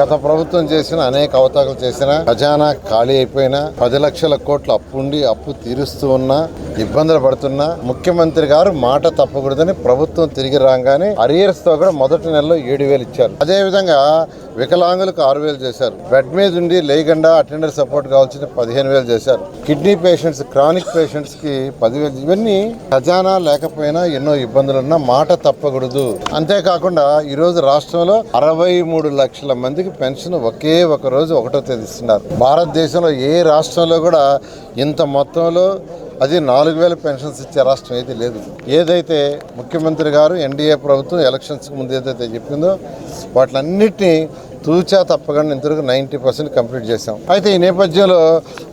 గత ప్రభుత్వం చేసిన అనేక అవతారాలు చేసిన ఖజానా ఖాళీ అయిపోయినా పది లక్షల కోట్ల అప్పు ఉండి అప్పు తీరుస్తూ ఉన్నా ఇబ్బందులు పడుతున్నా ముఖ్యమంత్రి గారు మాట తప్పకూడదని ప్రభుత్వం తిరిగి రాగానే అరియర్స్తో కూడా మొదటి నెలలో ఏడు వేలు ఇచ్చారు. అదే విధంగా వికలాంగులకు ఆరు వేలు చేశారు. బెడ్ మీద ఉండి లేకుండా అటెండర్ సపోర్ట్ కావాల్సిన పదిహేను వేలు చేశారు. కిడ్నీ పేషెంట్స్ క్రానిక్ పేషెంట్స్కి పదివేలు ఇవన్నీ ఖజానా లేకపోయినా ఎన్నో ఇబ్బందులున్నా మాట తప్పకూడదు. అంతేకాకుండా ఈ రోజు రాష్ట్రంలో అరవై మూడు లక్షల మందికి పెన్షన్ ఒకే ఒక రోజు ఒకటో తేదీ ఇస్తున్నారు. భారతదేశంలో ఏ రాష్ట్రంలో కూడా ఇంత మొత్తంలో అది నాలుగు వేల పెన్షన్స్ ఇచ్చే రాష్ట్రం అయితే లేదు. ఏదైతే ముఖ్యమంత్రి గారు ఎన్డీఏ ప్రభుత్వం ఎలక్షన్స్కి ముందు ఏదైతే చెప్పిందో వాటిలన్నిటినీ తూచా తప్పకుండా ఇంతవరకు నైంటీ పర్సెంట్ కంప్లీట్ చేసాం అయితే ఈ నేపథ్యంలో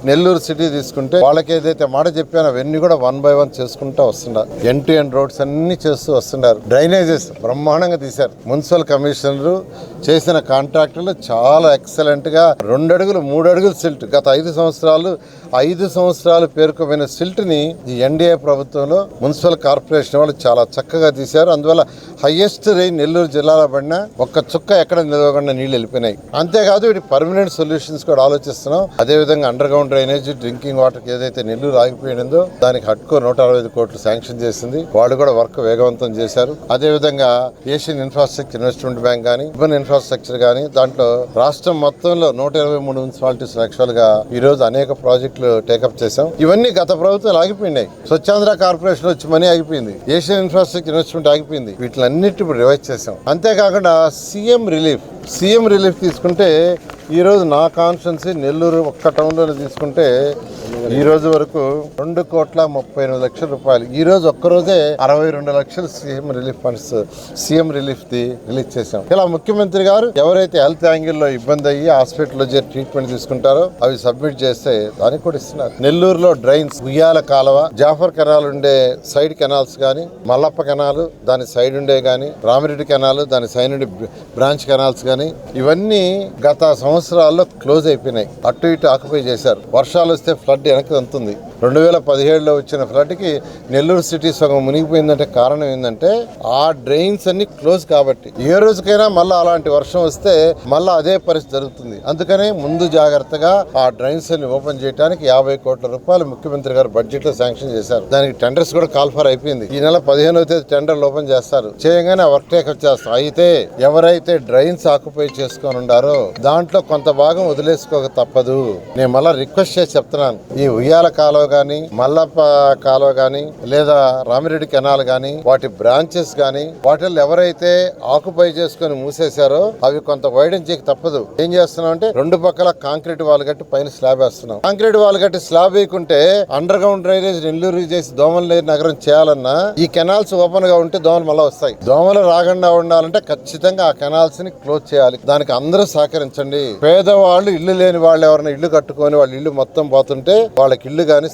నెల్లూరు సిటీ తీసుకుంటే వాళ్ళకి ఏదైతే మాట చెప్పానో అవన్నీ కూడా వన్ బై వన్ చేసుకుంటూ వస్తున్నారు ఎన్ టు ఎన్ రోడ్స్ అన్ని చేస్తూ వస్తున్నారు. డ్రైనేజెస్ బ్రహ్మాండంగా తీశారు. మున్సిపల్ కమిషనర్ చేసిన కాంట్రాక్టర్లు చాలా ఎక్సలెంట్గా రెండు అడుగులు మూడు అడుగులు సిల్ట్. గత ఐదు సంవత్సరాలు ఐదు సంవత్సరాలు పేర్కొమైన సిల్ట్ని ఈ ఎన్డీఏ ప్రభుత్వంలో మున్సిపల్ కార్పొరేషన్ వాళ్ళు చాలా చక్కగా తీశారు. అందువల్ల హైయెస్ట్ రైన్ నెల్లూరు జిల్లాలో పడిన ఒక్క చుక్క ఎక్కడ నిలవకుండా నీళ్ళు వెళ్ళిపోయినాయి. అంతేకాదు వీటి పర్మనెంట్ సొల్యూషన్స్ కూడా ఆలోచిస్తున్నాం. అదే విధంగా underground drainage drinking water ఏదైతే నిల్లు రాగిపోయిందో దానికి హట్కో నూట అరవై ఐదు కోట్లు శాంక్షన్ చేసింది. వాళ్ళు కూడా వర్క్ వేగవంతం చేశారు. అదే విధంగా ఏషియన్ ఇన్ఫ్రాస్ట్రక్చర్ ఇన్వెస్ట్మెంట్ బ్యాంక్ కానీ urban ఇన్ఫ్రాస్ట్రక్చర్ కానీ దాంట్లో రాష్ట్రం మొత్తంలో నూట ఇరవై మూడు మున్సిపాలిటీస్ లక్షలుగా ఈ రోజు అనేక ప్రాజెక్టులు టేకప్ చేశాం. ఇవన్నీ గత ప్రభుత్వాలు ఆగిపోయినాయి స్వచ్ఛాంధ్ర కార్పొరేషన్ వచ్చి మనీ ఆగిపోయింది. ఏషియన్ ఇన్ఫ్రాస్ట్రక్చర్ ఇన్వెస్ట్మెంట్ ఆగిపోయింది. వీటిలన్నిటి ఇప్పుడు రివైజ్ చేసాం అంతేకాకుండా సీఎం రిలీఫ్ సీఎం రిలీఫ్ తీసుకుంటే ఈ రోజు నా కాన్స్టెన్సీ నెల్లూరు ఒక్క టౌన్లోనే తీసుకుంటే ఈ రోజు వరకు రెండు కోట్ల ముప్పై ఎనిమిది లక్షల రూపాయలు. ఈ రోజు ఒక్క రోజే అరవై రెండు లక్షలు CM relief funds CM relief the release చేశాం. ఇలా ముఖ్యమంత్రి గారు ఎవరైతే హెల్త్ యాంగిల్లో ఇబ్బంది అయ్యి హాస్పిటల్లో చేరి ట్రీట్మెంట్ తీసుకుంటారో అవి సబ్మిట్ చేస్తే దానికి కూడా ఇస్తున్నారు. నెల్లూరులో డ్రైన్స్ ఉయ్యాల కాలువ జాఫర్ కెనాల్ ఉండే సైడ్ కెనాల్స్ కానీ మల్లప్ప కెనాల్ దాని సైడ్ ఉండే కానీ రామిరెడ్డి కెనాల్ దాని సైడ్ బ్రాంచ్ కెనాల్స్ కానీ ఇవన్నీ గత సంవత్సరాల్లో క్లోజ్ అయిపోయినాయి. అటు ఇటు ఆక్యుపై చేశారు. వర్షాలు వస్తే ఫ్లడ్ వెనక్కి అంతుంది రెండు వేల పదిహేడులో వచ్చిన ఫ్లడ్కి నెల్లూరు సిటీ సగం మునిగిపోయిందంటే కారణం ఏంటంటే ఆ డ్రైన్స్ అన్ని క్లోజ్ కాబట్టి. ఏ రోజుకైనా మళ్ళీ అలాంటి వర్షం వస్తే మళ్ళీ అదే పరిస్థితి జరుగుతుంది. అందుకనే ముందు జాగ్రత్తగా ఆ డ్రైన్స్ అన్ని ఓపెన్ చేయడానికి యాభై కోట్ల రూపాయలు ముఖ్యమంత్రి గారు బడ్జెట్లో శాంక్షన్ చేశారు. దానికి టెండర్స్ కూడా కాల్ఫర్ అయిపోయింది. ఈ నెల పదిహేనవ తేదీ టెండర్లు ఓపెన్ చేస్తారు. చేయగానే ఆ వర్క్ టేక్ చేస్తారు. అయితే ఎవరైతే డ్రైన్స్ ఆక్యుపై చేసుకొని ఉండారో దాంట్లో కొంత భాగం వదిలేసుకోక తప్పదు. నేను మళ్ళీ రిక్వెస్ట్ చేసి చెప్తున్నాను. ఈ ఉయ్యాల కాలువ కానీ మల్లప్ప కాలువ కానీ లేదా రామిరెడ్డి కెనాల్ కానీ వాటి బ్రాంచెస్ కానీ వాటిల్లో ఎవరైతే ఆక్యుపై చేసుకొని మూసేశారో అవి కొంత వైడెన్ చేయక తప్పదు. ఏం చేస్తున్నాం అంటే రెండు పక్కల కాంక్రీట్ వాల్ కట్టి పైన స్లాబ్ వేస్తున్నాం. కాంక్రీట్ వాల్ కట్టి స్లాబ్ వేయకుంటే అండర్ గ్రౌండ్ డ్రైనేజ్ నెల్లూరు చేసి దోమలు లేని నగరం చేయాలన్నా ఈ కెనాల్స్ ఓపెన్గా ఉంటే దోమలు మళ్ళీ వస్తాయి. దోమలు రాకుండా ఉండాలంటే ఖచ్చితంగా ఆ కెనాల్స్ని క్లోజ్ చేయాలి. దానికి అందరూ సహకరించండి. పేదవాళ్ళు ఇల్లు లేని వాళ్ళు ఎవరైనా ఇల్లు కట్టుకొని వాళ్ళ ఇల్లు మొత్తం పోతుంటే వాళ్ళకి ఇల్లు కానీ